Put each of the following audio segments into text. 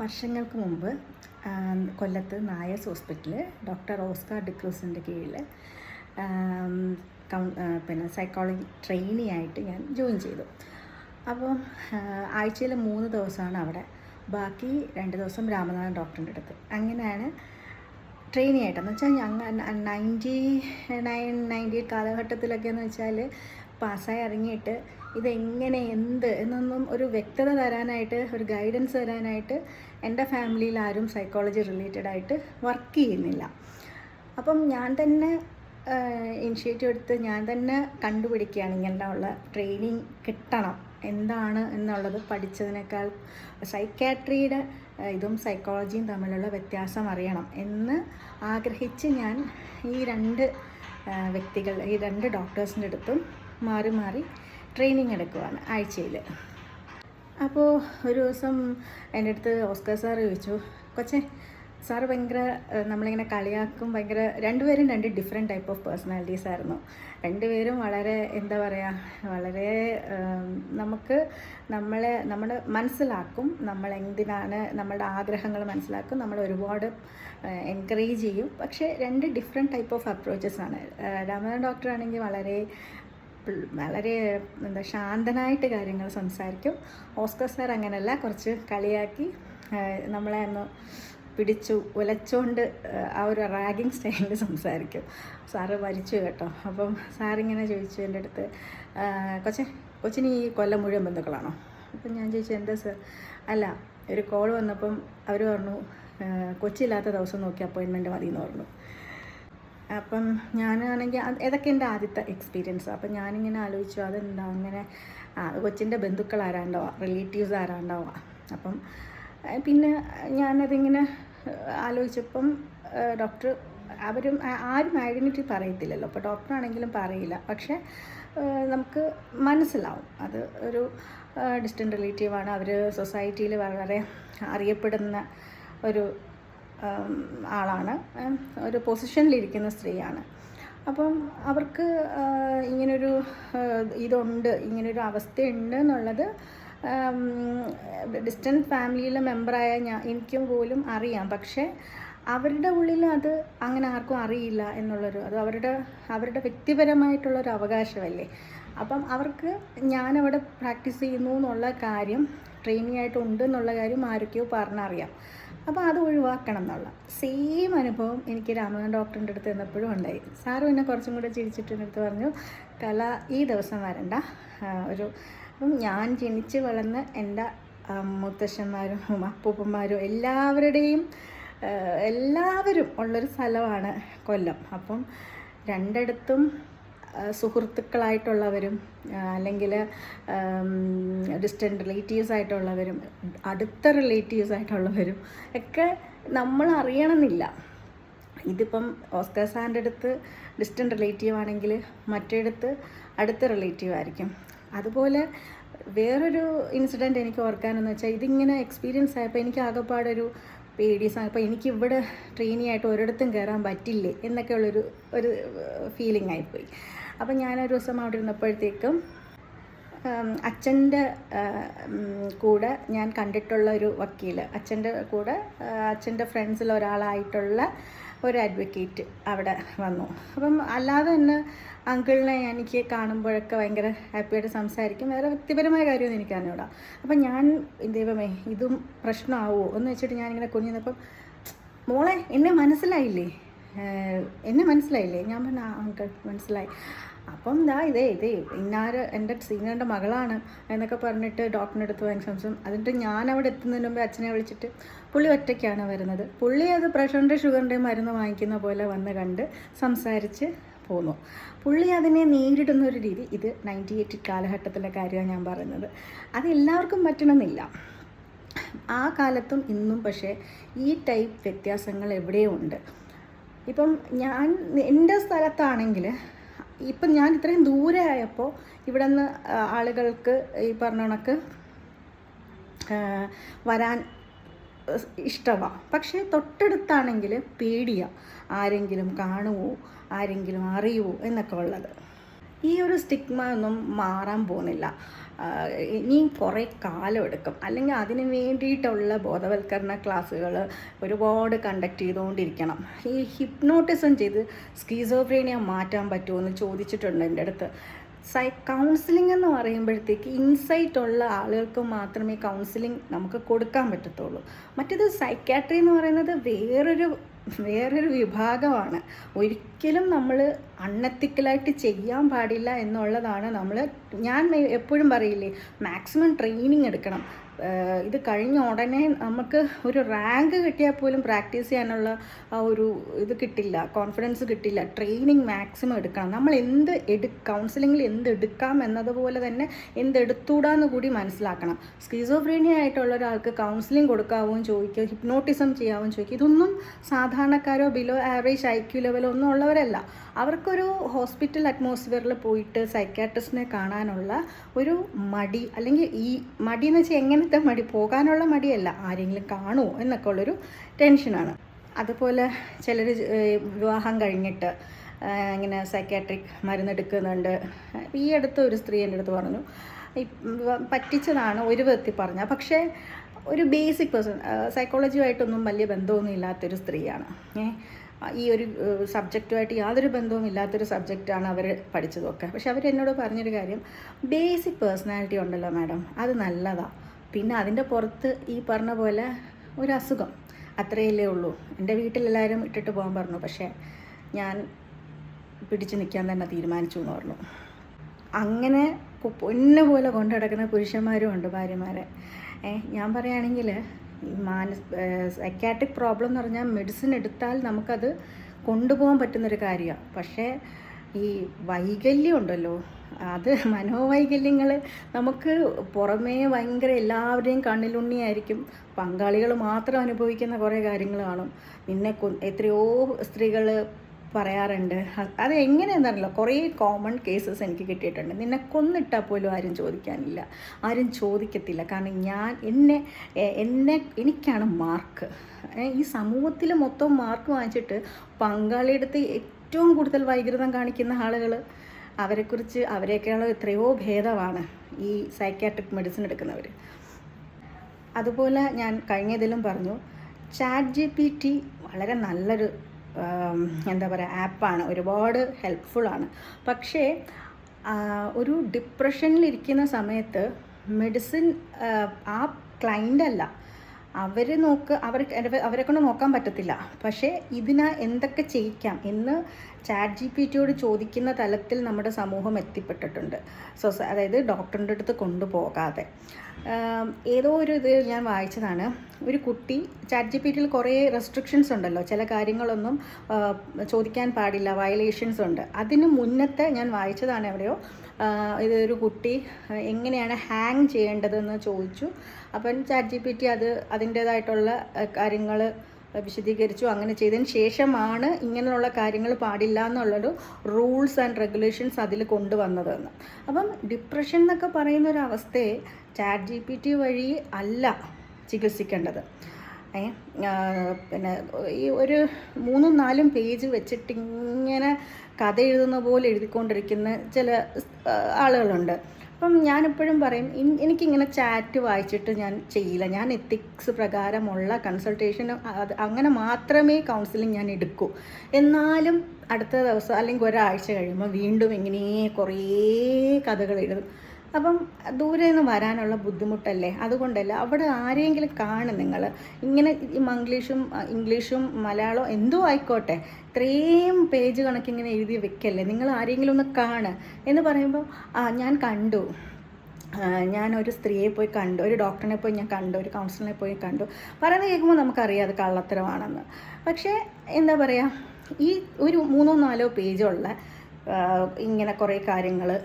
വർഷങ്ങൾക്ക് മുമ്പ് കൊല്ലത്ത് നായസ് ഹോസ്പിറ്റലിൽ ഡോക്ടർ ഓസ്കാർ ഡിക്രൂസിന്റെ കീഴിൽ പിന്നെ സൈക്കോളജി ട്രെയിനി ആയിട്ട് ഞാൻ ജോയിൻ ചെയ്തു. അപ്പോൾ ആഴ്ചയിൽ മൂന്ന് ദിവസമാണ് അവിടെ. ബാക്കി രണ്ട് ദിവസം രാമനാഥൻ ഡോക്ടറിന്റെ അടുത്ത്. അങ്ങനെയാണ് ട്രെയിനി ആയിട്ടെന്ന് വെച്ചാൽ ഞങ്ങൾ നയന്റി നയൻ നയന്റി കാലഘട്ടത്തിലൊക്കെ എന്ന് വെച്ചാൽ പാസ്സായി ഇറങ്ങിയിട്ട് ഇതെങ്ങനെ എന്ത് എന്നൊന്നും ഒരു വ്യക്തത തരാനായിട്ട് ഒരു ഗൈഡൻസ് തരാനായിട്ട് എന്റെ ഫാമിലിയിൽ ആരും സൈക്കോളജി റിലേറ്റഡ് ആയിട്ട് വർക്ക് ചെയ്യുന്നില്ല. അപ്പം ഞാൻ തന്നെ ഇനിഷ്യേറ്റീവ് എടുത്ത് ഞാൻ തന്നെ കണ്ടുപിടിക്കുകയാണ് ഇങ്ങനെയുള്ള ട്രെയിനിങ് കിട്ടണം. എന്താണ് എന്നുള്ളത് പഠിച്ചതിനേക്കാൾ സൈക്കാട്രിയുടെ ഇതും സൈക്കോളജിയും തമ്മിലുള്ള വ്യത്യാസം അറിയണം എന്ന് ആഗ്രഹിച്ച് ഞാൻ ഈ രണ്ട് വ്യക്തികൾ ഈ രണ്ട് ഡോക്ടേഴ്സിന്റെ അടുത്തും മാറി മാറി ട്രെയിനിങ് എടുക്കുവാണ് ആഴ്ചയിൽ. അപ്പോൾ ഒരു ദിവസം എന്റെ അടുത്ത് ഓസ്കർ സാർ ചോദിച്ചു കൊച്ചേ സാറ് ഭയങ്കര നമ്മളിങ്ങനെ കളിയാക്കും ഭയങ്കര രണ്ടുപേരും രണ്ട് ഡിഫറെന്റ് ടൈപ്പ് ഓഫ് പേഴ്സണാലിറ്റീസ് ആയിരുന്നു. രണ്ടുപേരും വളരെ എന്താ പറയുക വളരെ നമുക്ക് നമ്മളെ നമ്മൾ മനസ്സിലാക്കും നമ്മൾ എന്തിനാണ് നമ്മുടെ ആഗ്രഹങ്ങൾ മനസ്സിലാക്കും നമ്മൾ ഒരുപാട് എൻകറേജ് ചെയ്യും. പക്ഷേ രണ്ട് ഡിഫറെന്റ് ടൈപ്പ് ഓഫ് അപ്രോച്ചസ് ആണ്. രാമനാഥൻ ഡോക്ടർ ആണെങ്കിൽ വളരെ വളരെ എന്താ ശാന്തനായിട്ട് കാര്യങ്ങൾ സംസാരിക്കും. ഓസ്കർ സാർ അങ്ങനെയല്ല കുറച്ച് കളിയാക്കി നമ്മളെ ഒന്ന് പിടിച്ചു ഉലച്ചുകൊണ്ട് ആ, ഒരു റാഗിങ് സ്റ്റൈലിൽ സംസാരിക്കും. സാറ് മരിച്ചു കേട്ടോ. അപ്പം സാറിങ്ങനെ ചോദിച്ചു എന്റെ അടുത്ത് കൊച്ചെ കൊച്ചിന് ഈ കൊല്ലം മുഴുവൻ ബന്ധുക്കളാണോ? അപ്പം ഞാൻ ചോദിച്ചു എന്താ സർ? അല്ല ഒരു കോൾ വന്നപ്പം അവർ പറഞ്ഞു കൊച്ചില്ലാത്ത ദിവസം നോക്കി അപ്പോയിൻമെന്റ് മതി എന്ന് പറഞ്ഞു. അപ്പം ഞാനാണെങ്കിൽ ഇതൊക്കെ എന്റെ ആദ്യത്തെ എക്സ്പീരിയൻസ് അപ്പം ഞാനിങ്ങനെ ആലോചിച്ചു അതെന്താ? അങ്ങനെ കൊച്ചിന്റെ ബന്ധുക്കൾ ആരാണ്ടാവുക റിലേറ്റീവ്സ് ആരാണ്ടാവുക അപ്പം പിന്നെ ഞാനതിങ്ങനെ ആലോചിച്ചപ്പം ഡോക്ടർ അവരും ആരും ഐഡന്റിറ്റി പറയത്തില്ലല്ലോ. അപ്പോൾ ഡോക്ടറാണെങ്കിലും പറയില്ല. പക്ഷേ നമുക്ക് മനസ്സിലാവും. അത് ഒരു ഡിസ്റ്റന്റ് റിലേറ്റീവാണ് അവർ സൊസൈറ്റിയിൽ വളരെ അറിയപ്പെടുന്ന ഒരു ആളാണ്. ഒരു പൊസിഷനിലിരിക്കുന്ന സ്ത്രീയാണ്. അപ്പം അവർക്ക് ഇങ്ങനൊരു ഇതുണ്ട് ഇങ്ങനൊരു അവസ്ഥയുണ്ട് എന്നുള്ളത് ഡിസ്റ്റന്റ് ഫാമിലിയിലെ മെമ്പറായ ഞാൻ എനിക്കും പോലും അറിയാം. പക്ഷേ അവരുടെ ഉള്ളിൽ അത് അങ്ങനെ ആർക്കും അറിയില്ല എന്നുള്ളൊരു അത് അവരുടെ അവരുടെ വ്യക്തിപരമായിട്ടുള്ളൊരു അവകാശമല്ലേ? അപ്പം അവർക്ക് ഞാനവിടെ പ്രാക്ടീസ് ചെയ്യുന്നു എന്നുള്ള കാര്യം ട്രെയിനിങ് ആയിട്ട് ഉണ്ട് എന്നുള്ള കാര്യം ആരൊക്കെയോ പറഞ്ഞറിയാം. അപ്പോൾ അത് ഒഴിവാക്കണം എന്നുള്ള. സെയിം അനുഭവം എനിക്ക് രാമകൻ ഡോക്ടറിന്റെ അടുത്ത് നിന്നപ്പോഴും ഉണ്ടായി സാറ് എന്നെ കുറച്ചും കൂടെ ചിരിച്ചിട്ട് എന്നിട്ട് പറഞ്ഞു കല ഈ ദിവസം വരണ്ട. ഒരു അപ്പം ഞാൻ ജനിച്ച് വളർന്ന് എന്റെ മുത്തശ്ശന്മാരും അപ്പൂപ്പന്മാരും എല്ലാവരുടെയും എല്ലാവരും ഉള്ളൊരു സ്ഥലമാണ് കൊല്ലം. അപ്പം രണ്ടിടത്തും സുഹൃത്തുക്കളായിട്ടുള്ളവരും അല്ലെങ്കിൽ ഡിസ്റ്റന്റ് റിലേറ്റീവ്സ് ആയിട്ടുള്ളവരും അടുത്ത റിലേറ്റീവ്സ് ആയിട്ടുള്ളവരും ഒക്കെ നമ്മൾ അറിയണമെന്നില്ല. ഇതിപ്പം ഓസ്കർ സാറിന്റെ അടുത്ത് ഡിസ്റ്റന്റ് റിലേറ്റീവ് ആണെങ്കിൽ മറ്റേടത്ത് അടുത്ത റിലേറ്റീവ് ആയിരിക്കും. അതുപോലെ വേറൊരു ഇൻസിഡന്റ് എനിക്ക് ഓർക്കാനെന്ന് വെച്ചാൽ ഇതിങ്ങനെ എക്സ്പീരിയൻസ് ആയപ്പോൾ എനിക്ക് ആകെപ്പാടൊരു പേടി അപ്പോൾ എനിക്ക് ഇവിടെ ട്രെയിനി ആയിട്ട് ഒരിടത്തും കയറാൻ പറ്റില്ലേ എന്നൊക്കെയുള്ളൊരു ഒരു ഫീലിംഗ് ആയിപ്പോയി. അപ്പം ഞാനൊരു ദിവസം അവിടെ ഇരുന്നപ്പോഴത്തേക്കും അച്ഛന്റെ കൂടെ ഞാൻ കണ്ടിട്ടുള്ള ഒരു വക്കീൽ അച്ഛന്റെ കൂടെ അച്ഛന്റെ ഫ്രണ്ട്സിൽ ഒരാളായിട്ടുള്ള ഒരു അഡ്വക്കേറ്റ് അവിടെ വന്നു. അപ്പം അല്ലാതെ തന്നെ അങ്കിളിനെ എനിക്ക് കാണുമ്പോഴൊക്കെ ഭയങ്കര ഹാപ്പിയായിട്ട് സംസാരിക്കും. വേറെ വ്യക്തിപരമായ കാര്യമൊന്നും എനിക്ക് അറിഞ്ഞൂടാ. അപ്പം ഞാൻ ദൈവമേ ഇതും പ്രശ്നമാവുമോ എന്ന് വെച്ചിട്ട് ഞാനിങ്ങനെ കുഞ്ഞിന്നപ്പം മോളെ എന്നെ മനസ്സിലായില്ലേ? എന്നെ മനസ്സിലായില്ലേ? ഞാൻ പറഞ്ഞ അങ്കിൾ മനസ്സിലായി. അപ്പം ദാ ഇതേ ഇതേ ഇന്നാര് എന്റെ സീനിയറിന്റെ മകളാണ് എന്നൊക്കെ പറഞ്ഞിട്ട് ഡോക്ടറിന്റെ അടുത്ത് ഭയങ്കര സംശയം എന്നിട്ട് ഞാൻ അവിടെ എത്തുന്നതിന് മുമ്പ് അച്ഛനെ വിളിച്ചിട്ട് പുള്ളി ഒറ്റയ്ക്കാണ് വരുന്നത്. പുള്ളി അത് പ്രഷറിന്റെ ഷുഗറിന്റെ മരുന്ന് വാങ്ങിക്കുന്ന പോലെ വന്ന് കണ്ട് സംസാരിച്ച് പോന്നു. പുള്ളി അതിനെ നേരിടുന്ന ഒരു രീതി ഇത് നയന്റി എയ്റ്റ് കാലഘട്ടത്തിലെ കാര്യമാണ് ഞാൻ പറയുന്നത്. അത് എല്ലാവർക്കും പറ്റണമെന്നില്ല. ആ കാലത്തും ഇന്നും പക്ഷേ ഈ ടൈപ്പ് വ്യത്യാസങ്ങൾ എവിടെയുണ്ട്? ഇപ്പം ഞാൻ എന്റെ സ്ഥലത്താണെങ്കിൽ ഇപ്പം ഞാൻ ഇത്രയും ദൂരെ ആയപ്പോൾ ഇവിടെ നിന്ന് ആളുകൾക്ക് ഈ പറഞ്ഞ കണക്ക് വരാൻ ഇഷ്ടമാണ് പക്ഷേ തൊട്ടടുത്താണെങ്കിൽ പേടിയാണ് ആരെങ്കിലും കാണുമോ ആരെങ്കിലും അറിയുമോ എന്നൊക്കെ ഉള്ളത്. ഈ ഒരു സ്റ്റിഗ്മ ഒന്നും മാറാൻ പോകുന്നില്ല. ഇനിയും കുറേ കാലം എടുക്കും. അല്ലെങ്കിൽ അതിനു വേണ്ടിയിട്ടുള്ള ബോധവൽക്കരണ ക്ലാസ്സുകൾ ഒരുപാട് കണ്ടക്ട് ചെയ്തുകൊണ്ടിരിക്കണം. ഈ ഹിപ്നോട്ടിസം ചെയ്ത് സ്കീസോഫ്രീനിയ മാറ്റാൻ പറ്റുമോ എന്ന് ചോദിച്ചിട്ടുണ്ട് എന്റെ അടുത്ത്. സൈ കൗൺസിലിംഗ് എന്ന് പറയുമ്പോഴത്തേക്ക് ഇൻസൈറ്റ് ഉള്ള ആളുകൾക്ക് മാത്രമേ കൗൺസിലിംഗ് നമുക്ക് കൊടുക്കാൻ പറ്റത്തുള്ളൂ. മറ്റേത് സൈക്കാട്രി എന്ന് പറയുന്നത് വേറൊരു വേറൊരു വിഭാഗമാണ്. ഒരിക്കലും നമ്മൾ അൺഎത്തിക്കലായിട്ട് ചെയ്യാൻ പാടില്ല എന്നുള്ളതാണ് നമ്മൾ ഞാൻ എപ്പോഴും പറയില്ലേ മാക്സിമം ട്രെയിനിങ് എടുക്കണം. ഇത് കഴിഞ്ഞ ഉടനെ നമുക്ക് ഒരു റാങ്ക് കിട്ടിയാൽ പോലും പ്രാക്ടീസ് ചെയ്യാനുള്ള ആ ഒരു ഇത് കിട്ടില്ല കോൺഫിഡൻസ് കിട്ടില്ല ട്രെയിനിങ് മാക്സിമം എടുക്കണം. നമ്മൾ എന്ത് എടു കൗൺസിലിങ്ങിൽ എന്ത് എടുക്കാം എന്നതുപോലെ തന്നെ എന്ത് എടുത്തൂടാന്ന് കൂടി മനസ്സിലാക്കണം. സ്കീസോഫ്രീനിയ ആയിട്ടുള്ള ഒരാൾക്ക് കൗൺസിലിംഗ് കൊടുക്കാവും ചോദിക്കുക ഹിപ്നോട്ടിസം ചെയ്യാവും ചോദിക്കുക ഇതൊന്നും സാധാരണക്കാരോ ബിലോ ആവറേജ് ഐ ക്യു ലെവലോ ഒന്നും ഉള്ളവരല്ല. അവർക്കൊരു ഹോസ്പിറ്റൽ അറ്റ്മോസ്ഫിയറിൽ പോയിട്ട് സൈക്കാട്രിസ്റ്റിനെ കാണാനുള്ള ഒരു മടി അല്ലെങ്കിൽ ഈ മടി എന്ന് വെച്ചാൽ എങ്ങനത്തെ മടി പോകാനുള്ള മടിയല്ല ആരെങ്കിലും കാണുമോ എന്നൊക്കെ ഉള്ളൊരു ടെൻഷനാണ്. അതുപോലെ ചിലർ വിവാഹം കഴിഞ്ഞിട്ട് ഇങ്ങനെ സൈക്കാട്രിക് മരുന്നെടുക്കുന്നുണ്ട്. ഈ അടുത്ത് ഒരു സ്ത്രീ എന്റെ അടുത്ത് പറഞ്ഞു പറ്റിച്ചതാണ് ഒരു വ്യക്തി പറഞ്ഞ പക്ഷേ ഒരു ബേസിക് പേഴ്സൺ സൈക്കോളജിയുമായിട്ടൊന്നും വലിയ ബന്ധമൊന്നും ഇല്ലാത്തൊരു സ്ത്രീയാണ്. ഈ ഒരു സബ്ജക്റ്റുമായിട്ട് യാതൊരു ബന്ധവും ഇല്ലാത്തൊരു സബ്ജക്റ്റാണ് അവർ പഠിച്ചതൊക്കെ. പക്ഷെ അവരെന്നോട് പറഞ്ഞൊരു കാര്യം ബേസിക് പേഴ്സണാലിറ്റി ഉണ്ടല്ലോ മാഡം അത് നല്ലതാണ് പിന്നെ അതിന്റെ പുറത്ത് ഈ പറഞ്ഞ പോലെ ഒരു അസുഖം. അത്രയല്ലേ ഉള്ളൂ. എന്റെ വീട്ടിലെല്ലാവരും ഇട്ടിട്ട് പോകാൻ പറഞ്ഞു. പക്ഷേ ഞാൻ പിടിച്ചു നിൽക്കാൻ തന്നെ തീരുമാനിച്ചു എന്ന് പറഞ്ഞു. അങ്ങനെ പൊന്നെ പോലെ കൊണ്ടു നടക്കുന്ന പുരുഷന്മാരും ഉണ്ട് ഭാര്യമാരെ. ഞാൻ പറയുകയാണെങ്കിൽ മാനസ് സൈക്കാട്രിക് പ്രോബ്ലം എന്ന് പറഞ്ഞാൽ മെഡിസിൻ എടുത്താൽ നമുക്കത് കൊണ്ടുപോകാൻ പറ്റുന്നൊരു കാര്യമാണ്. പക്ഷേ ഈ വൈകല്യം ഉണ്ടല്ലോ. അത് മനോവൈകല്യങ്ങൾ നമുക്ക് പുറമേ ഭയങ്കര എല്ലാവരുടെയും കണ്ണിലുണ്ണിയായിരിക്കും. പങ്കാളികൾ മാത്രം അനുഭവിക്കുന്ന കുറേ കാര്യങ്ങൾ കാണും. നിന്നെ എത്രയോ സ്ത്രീകൾ പറയാറുണ്ട്. അത് എങ്ങനെയാണെന്നറിയില്ല കുറേ കോമൺ കേസസ് എനിക്ക് കിട്ടിയിട്ടുണ്ട്. നിന്നെ കൊന്നിട്ടാൽ പോലും ആരും ചോദിക്കാനില്ല. ആരും ചോദിക്കത്തില്ല. കാരണം ഞാൻ എന്നെ എന്നെ എനിക്കാണ് മാർക്ക് ഈ സമൂഹത്തിൽ മൊത്തം മാർക്ക് വാങ്ങിച്ചിട്ട് പങ്കാളിയെടുത്ത് ഏറ്റവും കൂടുതൽ വൈകൃതം കാണിക്കുന്ന ആളുകൾ അവരെക്കുറിച്ച് അവരെയൊക്കെയുള്ള എത്രയോ ഭേദമാണ് ഈ സൈക്കാട്രിക് മെഡിസിൻ എടുക്കുന്നവർ അതുപോലെ ഞാൻ കഴിഞ്ഞതിലും പറഞ്ഞു ചാറ്റ് ജി പി ടി വളരെ നല്ലൊരു എന്താ പറയുക ആപ്പാണ്. ഒരുപാട് ഹെൽപ്ഫുള്ളാണ് പക്ഷേ ഒരു ഡിപ്രഷനിലിരിക്കുന്ന സമയത്ത് മെഡിസിൻ ആ ക്ലൈന്റ് അല്ല. അവർ നോക്ക് അവർക്ക് അവരെ- കൊണ്ട് നോക്കാൻ പറ്റത്തില്ല. പക്ഷേ ഇതിന് എന്തൊക്കെ ചെയ്യിക്കാം എന്ന് ചാറ്റ് ജി പി ടിയോട് ചോദിക്കുന്ന തലത്തിൽ നമ്മുടെ സമൂഹം എത്തിപ്പെട്ടിട്ടുണ്ട്. സൊസ അതായത് ഡോക്ടറിന്റെ അടുത്ത് കൊണ്ടുപോകാതെ. ഏതോ ഒരു ഇത് ഞാൻ വായിച്ചതാണ്. ഒരു കുട്ടി ചാറ്റ് ജി പി ടിയിൽ കുറേ റെസ്ട്രിക്ഷൻസ് ഉണ്ടല്ലോ. ചില കാര്യങ്ങളൊന്നും ചോദിക്കാൻ പാടില്ല. വയലേഷൻസ് ഉണ്ട്. അതിന് മുന്നത്തെ ഞാൻ വായിച്ചതാണ് എവിടെയോ. ഇതൊരു കുട്ടി എങ്ങനെയാണ് ഹാങ് ചെയ്യേണ്ടതെന്ന് ചോദിച്ചു. അപ്പം ചാറ്റ് ജി പി ടി അത് അതിന്റേതായിട്ടുള്ള കാര്യങ്ങൾ വിശദീകരിച്ചു അങ്ങനെ ചെയ്തതിന് ശേഷമാണ് ഇങ്ങനെയുള്ള കാര്യങ്ങൾ പാടില്ല എന്നുള്ളൊരു റൂൾസ് ആൻഡ് റെഗുലേഷൻസ് അതിൽ കൊണ്ടുവന്നതെന്ന് അപ്പം ഡിപ്രഷൻ എന്നൊക്കെ പറയുന്ന ഒരു അവസ്ഥയെ ചാറ്റ് ജി പി ടി വഴി അല്ല ചികിത്സിക്കേണ്ടത്. പിന്നെ ഈ ഒരു മൂന്നും നാലും പേജ് വെച്ചിട്ട് ഇങ്ങനെ കഥ എഴുതുന്ന പോലെ എഴുതിക്കൊണ്ടിരിക്കുന്ന ചില ആളുകളുണ്ട്. അപ്പം ഞാനെപ്പോഴും പറയും എനിക്കിങ്ങനെ ചാറ്റ് വായിച്ചിട്ട് ഞാൻ ചെയ്യില്ല. ഞാൻ എത്തിക്സ് പ്രകാരമുള്ള കൺസൾട്ടേഷൻ അത് അങ്ങനെ മാത്രമേ കൗൺസിലിംഗ് ഞാൻ എടുക്കൂ. എന്നാലും അടുത്ത ദിവസം അല്ലെങ്കിൽ ഒരാഴ്ച കഴിയുമ്പോൾ വീണ്ടും ഇങ്ങനെ കുറേ കഥകൾ എഴുതും. അപ്പം ദൂരെ നിന്ന് വരാനുള്ള ബുദ്ധിമുട്ടല്ലേ? അതുകൊണ്ടല്ല അവിടെ ആരെങ്കിലും കാണും നിങ്ങൾ ഇങ്ങനെ മംഗ്ലീഷും ഇംഗ്ലീഷും മലയാളം എന്തോ ആയിക്കോട്ടെ. ഇത്രയും പേജ് കണക്ക് ഇങ്ങനെ എഴുതി വെക്കല്ലേ? നിങ്ങൾ ആരെങ്കിലും ഒന്ന് കാണ് എന്ന് പറയുമ്പോൾ ആ ഞാൻ കണ്ടു. ഞാനൊരു സ്ത്രീയെ പോയി കണ്ടു. ഒരു ഡോക്ടറിനെ പോയി ഞാൻ കണ്ടു. ഒരു കൗൺസിലറിനെ പോയി കണ്ടു. പറയുന്നത് കേൾക്കുമ്പോൾ നമുക്കറിയാം അത് കള്ളത്തരമാണെന്ന്. പക്ഷേ എന്താ പറയുക ഈ ഒരു മൂന്നോ നാലോ പേജുള്ള ഇങ്ങനെ കുറേ കാര്യങ്ങൾ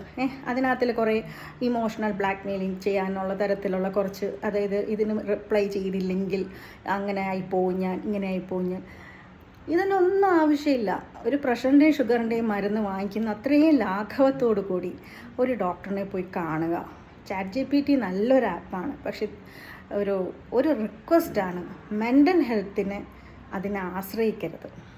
അതിനകത്തിൽ കുറേ ഇമോഷണൽ ബ്ലാക്ക് മെയിലിംഗ് ചെയ്യാനുള്ള തരത്തിലുള്ള കുറച്ച് അതായത് ഇതിന് റിപ്ലൈ ചെയ്തില്ലെങ്കിൽ അങ്ങനെ ആയിപ്പോവും ഞാൻ ഇങ്ങനെ ആയിപ്പോവും ഞാൻ. ഇതിനൊന്നും ആവശ്യമില്ല. ഒരു പ്രഷറിന്റെയും ഷുഗറിന്റെയും മരുന്ന് വാങ്ങിക്കുന്ന അത്രയും ലാഘവത്തോടു കൂടി ഒരു ഡോക്ടറിനെ പോയി കാണുക. ചാറ്റ് ജി പി ടി നല്ലൊരു ആപ്പാണ്. പക്ഷെ ഒരു ഒരു റിക്വസ്റ്റാണ് മെന്റൽ ഹെൽത്തിനെ അതിനെ ആശ്രയിക്കരുത്.